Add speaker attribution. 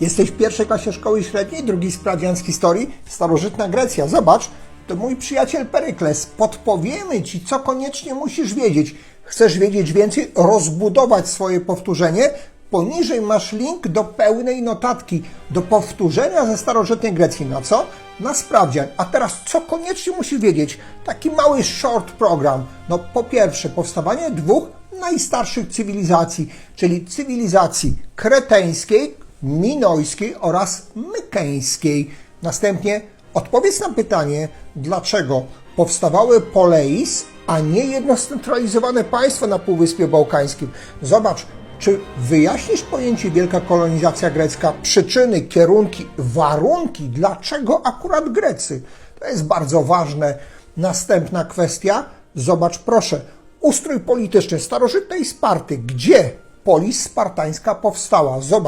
Speaker 1: Jesteś w pierwszej klasie szkoły średniej, drugi sprawdzian z historii, starożytna Grecja. Zobacz, to mój przyjaciel Perykles. Podpowiemy Ci, co koniecznie musisz wiedzieć. Chcesz wiedzieć więcej? Rozbudować swoje powtórzenie? Poniżej masz link do pełnej notatki, do powtórzenia ze starożytnej Grecji. Na co? Na sprawdzian. A teraz, co koniecznie musisz wiedzieć? Taki mały short program. No, po pierwsze, powstawanie dwóch najstarszych cywilizacji, czyli cywilizacji kreteńskiej, minojskiej oraz mykeńskiej. Następnie odpowiedz na pytanie, dlaczego powstawały poleis, a nie jedno scentralizowane państwo na Półwyspie Bałkańskim. Zobacz, czy wyjaśnisz pojęcie wielka kolonizacja grecka, przyczyny, kierunki, warunki, dlaczego akurat Grecy? To jest bardzo ważne. Następna kwestia, zobacz proszę, ustrój polityczny starożytnej Sparty, gdzie polis spartańska powstała. Zobacz.